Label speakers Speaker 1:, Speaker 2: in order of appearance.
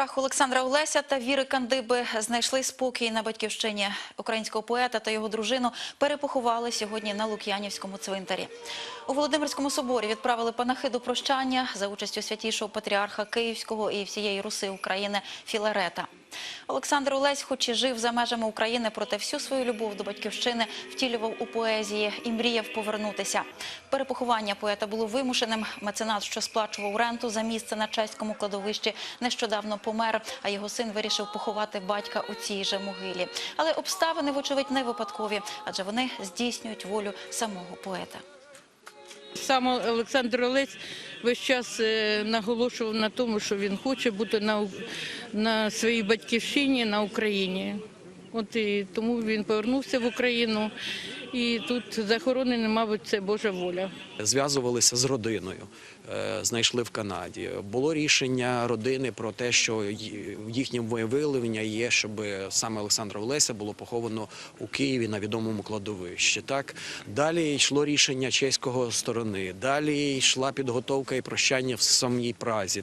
Speaker 1: Прах Олександра Олеся та Віри Кандиби знайшли спокій на батьківщині українського поета та його дружину перепоховали сьогодні на Лук'янівському цвинтарі. У Володимирському соборі відправили панахиду прощання за участю святішого патріарха Київського і всієї Руси України Філарета. Олександр Олесь, хоч і жив за межами України, проте всю свою любов до батьківщини втілював у поезії і мріяв повернутися. Перепоховання поета було вимушеним. Меценат, що сплачував ренту за місце на чеському кладовищі, нещодавно помер, а його син вирішив поховати батька у цій же могилі. Але обставини, вочевидь, не випадкові, адже вони здійснюють волю самого поета.
Speaker 2: Саме Олександр Олець весь час е, наголошував на тому, що він хоче бути на своїй батьківщині на Україні. От і тому він повернувся в Україну, і тут захоронений, мабуть, це Божа воля.
Speaker 3: зв'язувалися з родиною, е, знайшли в Канаді. Було рішення родини про те, що ї- їхнім виявлення є, щоб саме Олександра Олеся було поховано у Києві на відомому кладовищі. Так далі йшло рішення чеського сторони. Далі йшла підготовка і прощання в самій Празі.